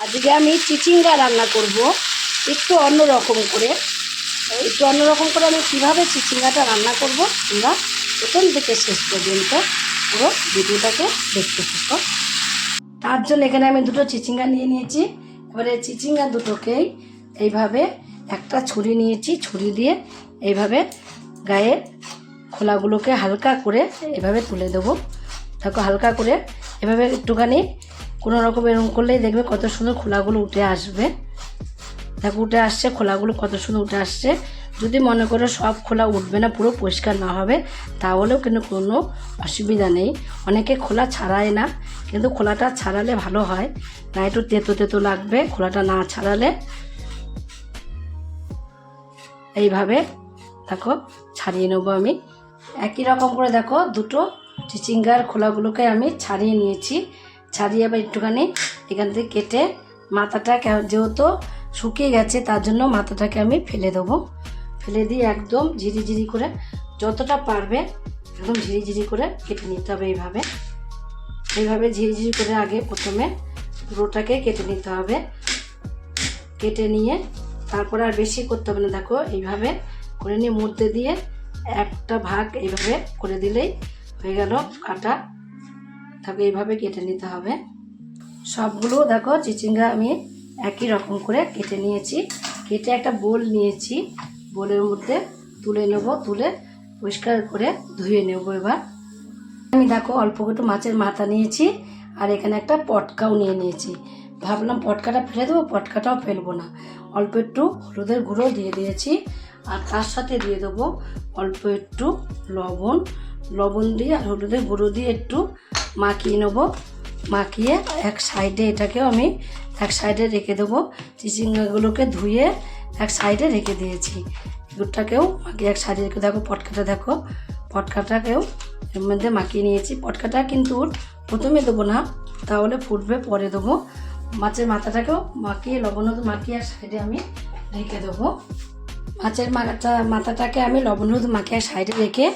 আজকে আমি চিচিঙ্গা রান্না করব, একটু অন্য রকম করে। একটু অন্য রকম করে আমি কীভাবে চিচিঙ্গাটা রান্না করব, তোমরা প্রথম থেকে শেষ পর্যন্ত পুরো ভিডিওটাকে দেখতে থাকো। তার জন্য এখানে আমি দুটো চিচিঙ্গা নিয়ে নিয়েছি। এবারে চিচিঙ্গা দুটোকেই এইভাবে একটা ছুরি নিয়েছি, ছুরি দিয়ে এইভাবে গায়ে খোলাগুলোকে হালকা করে এভাবে তুলে দেবো। দেখো, হালকা করে এভাবে একটুখানি কোনো রকম এরকম করলেই দেখবে কত সুন্দর খোলাগুলো উঠে আসবে। দেখো উঠে আসছে, খোলাগুলো কত সুন্দর উঠে আসছে। যদি মনে করো সব খোলা উঠবে না, পুরো পরিষ্কার না হবে, তাহলেও কিন্তু কোনো অসুবিধা নেই। অনেকে খোলা ছাড়ায় না, কিন্তু খোলাটা ছাড়ালে ভালো হয়। না একটু তেতো তেতো লাগবে, খোলাটা না ছাড়ালে। এইভাবে দেখো ছাড়িয়ে নেব আমি। একই রকম করে দেখো, দুটো চিচিঙ্গার খোলাগুলোকে আমি ছাড়িয়ে নিয়েছি। ছাড়িয়ে আবার একটুখানি এখান থেকে কেটে মাথাটা যেহেতু শুকিয়ে গেছে, তার জন্য মাথাটাকে আমি ফেলে দেবো। ফেলে দিয়ে একদম ঝিরি ঝিরি করে যতটা পারবে একদম ঝিরি ঝিরি করে কেটে নিতে হবে এইভাবে। এইভাবে ঝিরি ঝিরি করে আগে প্রথমে পুরোটাকে কেটে নিতে হবে। কেটে নিয়ে তারপরে আর বেশি করতে হবে না। দেখো এইভাবে করে নিয়ে মধ্যে দিয়ে একটা ভাগ এইভাবে করে দিলেই হয়ে গেল কাটা। তাকে এইভাবে কেটে নিতে হবে। সবগুলো, দেখো, চিচিঙ্গা আমি একই রকম করে কেটে নিয়েছি। কেটে একটা বোল নিয়েছি। বোলের মধ্যে তুলে নেব, তুলে পরিষ্কার করে ধুয়ে নেব এবার। আমি, দেখো, অল্প একটু মাছের মাথা নিয়েছি আর এখানে একটা পটকাও নিয়ে নিয়েছি। ভাবলাম পটকাটা ফেলে দেবো, পটকাটাও ফেলব না। অল্প একটু হলুদের গুঁড়ো দিয়ে দিয়েছি আর তার সাথে দিয়ে দেবো অল্প একটু লবণ। লবণ দিয়ে আর হলুদের গুঁড়ো দিয়ে একটু মাখিয়ে নেব। মাখিয়ে এক সাইডে এটাকেও আমি এক সাইডে রেখে দেবো। চিচিঙ্গাগুলোকে ধুয়ে এক সাইডে রেখে দিয়েছি। দুধটাকেও মাখিয়ে এক সাইডে রেখে দেখো, পটকাটা দেখো। পটকাটাকেও এর মধ্যে মাখিয়ে নিয়েছি। পটকাটা কিন্তু প্রথমে দেবো না, তাহলে ফুটবে, পরে দেবো। মাছের মাথাটাকেও মাখিয়ে, লবণ হলুদ মাখিয়ে সাইডে আমি রেখে দেবো। মাছের মাথা মাথাটাকে আমি লবণ হলুদ মাখিয়ে সাইডে রেখে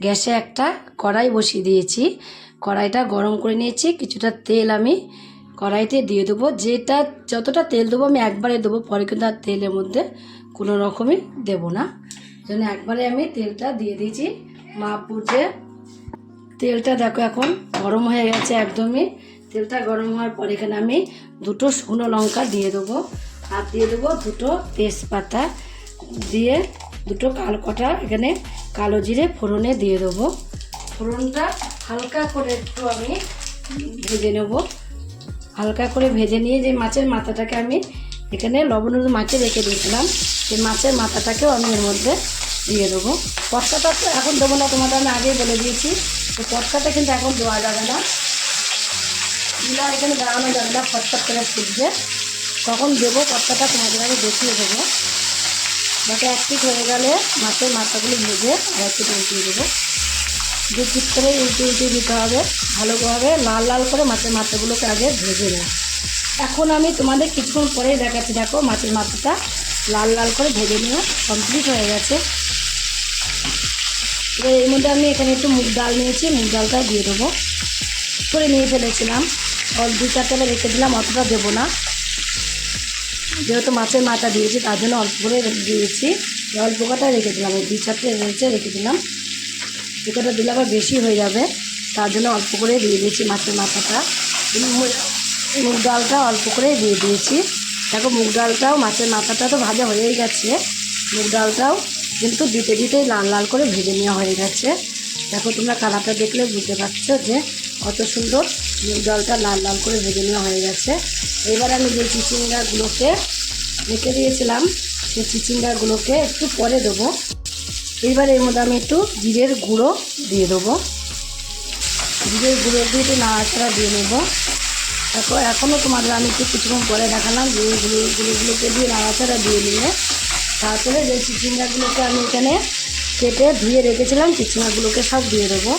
গ্যাসে একটা কড়াই বসিয়ে দিয়েছি। কড়াইটা গরম করে নিয়েছি। কিছুটা তেল আমি কড়াইতে দিয়ে দেবো। যেটা, যতটা তেল দেবো আমি একবারে দেবো, পরে কিন্তু আর তেলের মধ্যে কোনো রকমই দেবো না। জন্য একবারে আমি তেলটা দিয়ে দিয়েছি। মা বুঝে তেলটা দেখো এখন গরম হয়ে গেছে একদমই। তেলটা গরম হওয়ার পর এখানে আমি দুটো শুকনো লঙ্কা দিয়ে দেবো। আর দিয়ে দেবো দুটো তেজপাতা দিয়ে দুটো কালো কটা, এখানে কালো জিরে ফোড়নে দিয়ে দেবো। ফোড়নটা হালকা করে একটু আমি ভেজে নেব। হালকা করে ভেজে নিয়ে যে মাছের মাথাটাকে আমি এখানে লবণ মাছে রেখে দিয়েছিলাম, সেই মাছের মাথাটাকেও আমি এর মধ্যে দিয়ে দেবো। পটকাটা তো এখন দেবো না, তোমাদের আমি আগেই বলে দিয়েছি। তো পটকাটা কিন্তু এখন দেওয়া যাবে না। দিলে এখানে দাঁড়ানো যাবে না, ফটফট করে ফুটবে। তখন দেবো, পটকাটা তোমাদের আমি দেখিয়ে দেবো। এক পিঠ হয়ে গেলে মাছের মাথাগুলো ভেজে আর একটু উল্টিয়ে দেবো। দু পিঠ করে উল্টে উল্টে দিতে হবে, ভালোভাবে লাল লাল করে মাছের মাথাগুলোকে আগে ভেজে নেয় এখন আমি তোমাদের কিছুক্ষণ পরেই দেখাচ্ছি, দেখো মাছের মাথাটা লাল লাল করে ভেজে নেওয়া কমপ্লিট হয়ে গেছে। এবার এর মধ্যে আমি এখানে একটু মুগ ডাল নিয়েছি, মুগ ডালটা দিয়ে দেবো। করে নিয়ে ফেলেছিলাম। অল্প দু চারটে রেখে দিলাম, অতটা দেবো না। যেহেতু মাছের মাথা দিয়েছি, তার জন্য অল্প করে দিয়েছি। অল্প কটা রেখে দিলাম দুই চারটে রয়েছে, রেখে দিলাম। দু কটা দিলে আবার বেশি হয়ে যাবে, তার জন্য অল্প করে দিয়ে দিয়েছি মাছের মাথাটা। মুগ ডালটা অল্প করে দিয়ে দিয়েছি। দেখো, মুগ ডালটাও মাছের মাথাটা তো ভাজা হয়েই গেছে। মুগ ডালটাও কিন্তু দিতে দিতেই লাল লাল করে ভেজে নেওয়া হয়ে গেছে। দেখো, তোমরা কালারটা দেখলে বুঝতে পারছ যে কত সুন্দর ডালটা লাল লাল করে ভেজে নেওয়া হয়ে গেছে। এবার আমি যে চিচিঙ্গাগুলোকে রেখে দিয়েছিলাম, সেই চিচিঙ্গাগুলোকে একটু পরে দেবো। এবার এর মধ্যে আমি একটু জিরের গুঁড়ো দিয়ে দেবো। জিরের গুঁড়ো দিয়ে একটু নাড়াচাড়া দিয়ে নেব। দেখো এখনও তোমাদের আমি একটু কিছুক্ষণ পরে দেখালাম জিরের গুঁড়ো, গুঁড়োগুলোকে দিয়ে নাড়াচাড়া দিয়ে নিয়ে তারপরে যে চিচিঙ্গাগুলোকে আমি এখানে কেটে ধুয়ে রেখেছিলাম, চিচিঙ্গাগুলোকে সব দিয়ে দেবো।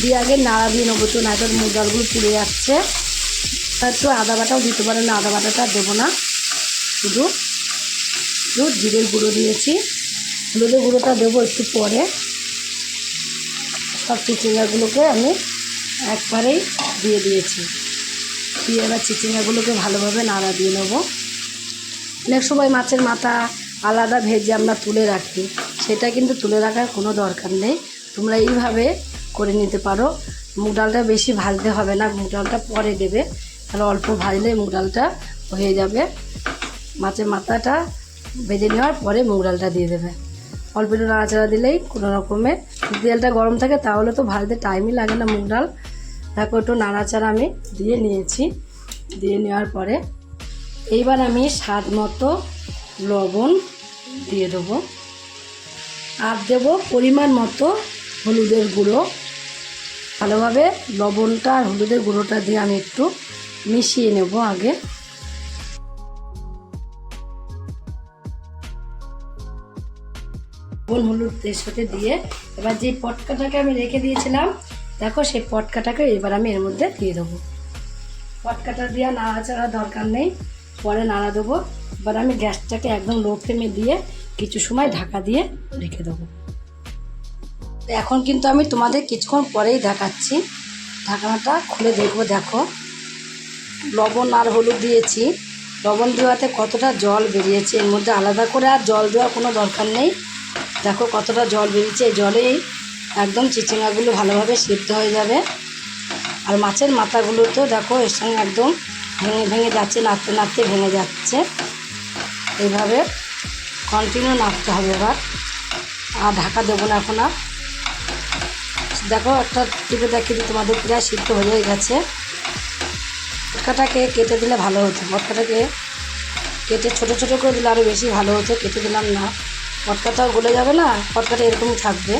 দিয়ে আগে নাড়া দিয়ে নেব তো নাইটার মুগ ডালগুলো পুড়ে যাচ্ছে। একটু আদা বাটাও দিতে পারেন না আদা বাটাটা দেবো না। শুধু শুধু জিরের গুঁড়ো দিয়েছি। হলুদের গুঁড়োটা দেবো একটু পরে। সব চিচিঙ্গাগুলোকে আমি একবারেই দিয়ে দিয়েছি। দিয়ে এবার চিচিঙ্গাগুলোকে ভালোভাবে নাড়া দিয়ে নেব। অনেক সময় মাছের মাথা আলাদা ভেজে আমরা তুলে রাখি। সেটা কিন্তু তুলে রাখার কোনো দরকার নেই। তোমরা এইভাবে করে নিতে পারো। মুগ ডালটা বেশি ভাজতে হবে না, মুগ ডালটা পরে দেবে। তাহলে অল্প ভাজলে মুগ ডালটা হয়ে যাবে। মাছের মাথাটা ভেজে নেওয়ার পরে মুগ ডালটা দিয়ে দেবে। অল্প একটু নাড়াচাড়া দিলেই কোনো রকমে তেলটা গরম থাকে তাহলে তো ভাজতে টাইমই লাগে না মুগ ডাল। তারপর একটু নাড়াচাড়া আমি দিয়ে নিয়েছি। দিয়ে নেওয়ার পরে এইবার আমি স্বাদ মতো লবণ দিয়ে দেবো। আর দেবো পরিমাণ মতো হলুদের গুঁড়ো। ভালোভাবে লবণটা আর হলুদের গুঁড়োটা দিয়ে আমি একটু মিশিয়ে নেব আগে। লবণ, হলুদের সাথে দিয়ে এবার যে পটকাটাকে আমি রেখে দিয়েছিলাম, দেখো সেই পটকাটাকে এবার আমি এর মধ্যে দিয়ে দেবো। পটকাটা দিয়ে নাড়াচাড়া দরকার নেই, পরে নাড়া দেবো। এবার আমি গ্যাসটাকে একদম লো ফ্লেমে দিয়ে কিছু সময় ঢাকা দিয়ে রেখে দেবো। এখন কিন্তু আমি তোমাদের কিছুক্ষণ পরেই দেখাচ্ছি। ঢাকনাটা খুলে দেখব, দেখো। লবণ আর হলুদ দিয়েছি। লবণ দেওয়াতে কতটা জল বেরিয়েছে, এর মধ্যে আলাদা করে আর জল দেওয়ার কোনো দরকার নেই। দেখো কতটা জল বেরিয়েছে, এই জলেই একদম চিচিঙ্গাগুলো ভালোভাবে সিদ্ধ হয়ে যাবে। আর মাছের মাথাগুলো তো দেখো, এর সঙ্গে একদম ভেঙে ভেঙে যাচ্ছে, নাড়তে নাড়তে ভেঙে যাচ্ছে। এইভাবে কন্টিনিউ নাড়তে হবে এবার। আর ঢাকা দেবো না এখন আর। দেখো একটা টিপে দিই তোমাদের প্রায় সিদ্ধ হয়ে গেছে। পটকাটাকে কেটে দিলে ভালো হতো। পটকাটাকে কেটে ছোট ছোট করে দিলে আরও বেশি ভালো হতো। কেটে দিলাম না। পটকাটাও গলে যাবে না পটকাটা এরকমই থাকবে।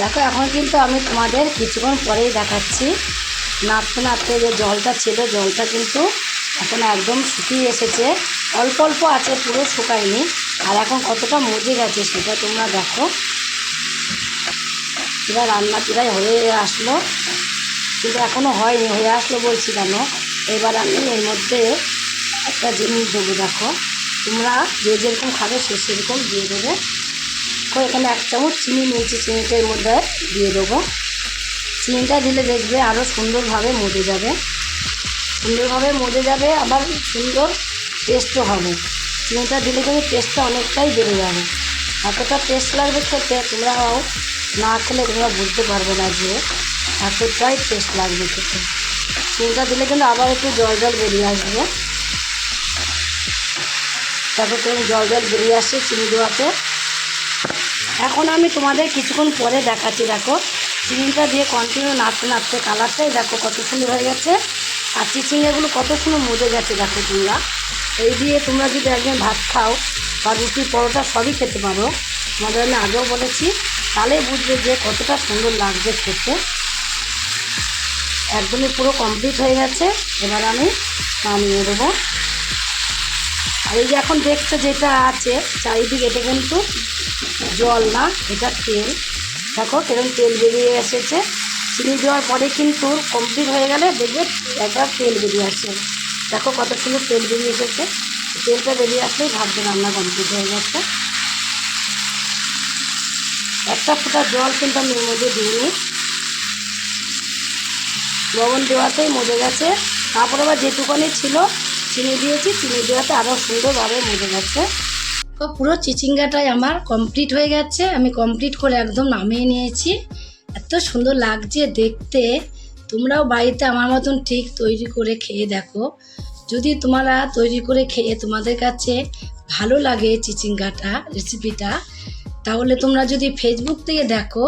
দেখো, এখন কিন্তু আমি তোমাদের কিছুক্ষণ পরেই দেখাচ্ছি। নাড়তে নাড়তে যে জলটা ছিল, জলটা কিন্তু এখন একদম শুকিয়ে এসেছে। অল্প অল্প আছে, পুরো শুকায়নি। আর এখন কতটা মজে গেছে সেটা তোমরা দেখো। এবার রান্না প্রায় হয়ে আসলো। কিন্তু এখনও হয়নি, হয়ে আসলো বলছি কেন? এবার আমি এর মধ্যে একটা জিনিস দেবো, দেখো। তোমরা যে যেরকম খাবে সে সেরকম দিয়ে দেবে। এখানে এক চামচ চিনি নিয়েছি, চিনিটা এর মধ্যে দিয়ে দেবো। চিনিটা দিলে দেখবে আরও সুন্দরভাবে মজে যাবে। সুন্দরভাবে মজে যাবে, আবার সুন্দর টেস্টও হবে। চিনিটা দিলে কিন্তু টেস্টটা অনেকটাই বেড়ে যাবে। এতটা টেস্ট লাগবে খেতে তোমরাও না খেলে তোমরা বুঝতে পারবে না যে এতটাই টেস্ট লাগবে খেতে। চিনিটা দিলে কিন্তু আবার একটু জল জল বেরিয়ে আসবে। তারপর তুমি জল জল বেরিয়ে আসছে চিনি দেওয়াতে এখন আমি তোমাদের কিছুক্ষণ পরে দেখাচ্ছি, দেখো। চিনিটা দিয়ে কন্টিনিউ নাড়তে নাড়তে কালারটাই দেখো কত সুন্দর হয়ে গেছে। আর চিচিঙ্গাগুলো কত সুন্দর মজে গেছে দেখো তোমরা। এই দিয়ে তোমরা যদি একদিন ভাত খাও বা রুটি পরোটা সবই খেতে পারো। তোমাদের আমি আগেও বলেছি তাহলে বুঝবে যে কতটা সুন্দর লাগবে খেতে। একদমই পুরো কমপ্লিট হয়ে গেছে, এবার আমি নামিয়ে দেবো। আর এই যে এখন দেখছ যেটা আছে, চারিদিকে এটা কিন্তু জল না, এটা তেল। দেখো কীরকম তেল বেরিয়ে এসেছে। চিনি দেওয়ার পরে কিন্তু কমপ্লিট হয়ে গেলে দেখবে একটা তেল বেরিয়ে আসছে দেখো কত সুন্দর তেল বেরিয়ে এসেছে। তেলটা বেরিয়ে আসলেই ভাববে রান্না কমপ্লিট হয়ে গেছে। একটা ফোঁটা জল কিন্তু আমি এর মধ্যে দিইনি লবণ দেওয়াতেই মজে গেছে। তারপরে আবার যেটুকানি ছিল চিনি দিয়েছি। চিনি দেওয়াতে আরও সুন্দরভাবে মজে গেছে। তো পুরো চিচিঙ্গাটাই আমার কমপ্লিট হয়ে গেছে। আমি কমপ্লিট করে একদম নামিয়ে নিয়েছি। এত সুন্দর লাগছে দেখতে। তোমরাও বাড়িতে আমার মতন ঠিক তৈরি করে খেয়ে দেখো। যদি তোমরা তৈরি করে খেয়ে তোমাদের কাছে ভালো লাগে চিচিঙ্গাটা রেসিপিটা তাহলে তোমরা যদি ফেসবুক থেকে দেখো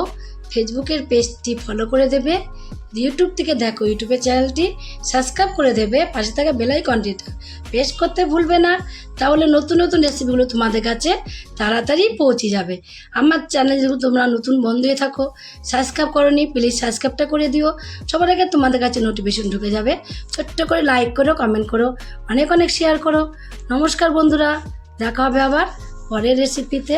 ফেসবুকের পেজটি ফলো করে দেবে। ইউটিউব থেকে দেখো ইউটিউবের চ্যানেলটি সাবস্ক্রাইব করে দেবে, পাশে থাকা বেলাইকনটিটা প্রেস করতে ভুলবে না, তাহলে নতুন নতুন রেসিপিগুলো তোমাদের কাছে তাড়াতাড়ি পৌঁছে যাবে। আমার চ্যানেল যেহেতু তোমরা নতুন বন্ধু হয়ে থাকো সাবস্ক্রাইব করোনি প্লিজ সাবস্ক্রাইবটা করে দিও। সবার আগে তোমাদের কাছে নোটিফিকেশন ঢুকে যাবে। ছোট্ট করে লাইক করো কমেন্ট করো, অনেক অনেক শেয়ার করো। নমস্কার বন্ধুরা, দেখা হবে আবার পরের রেসিপিতে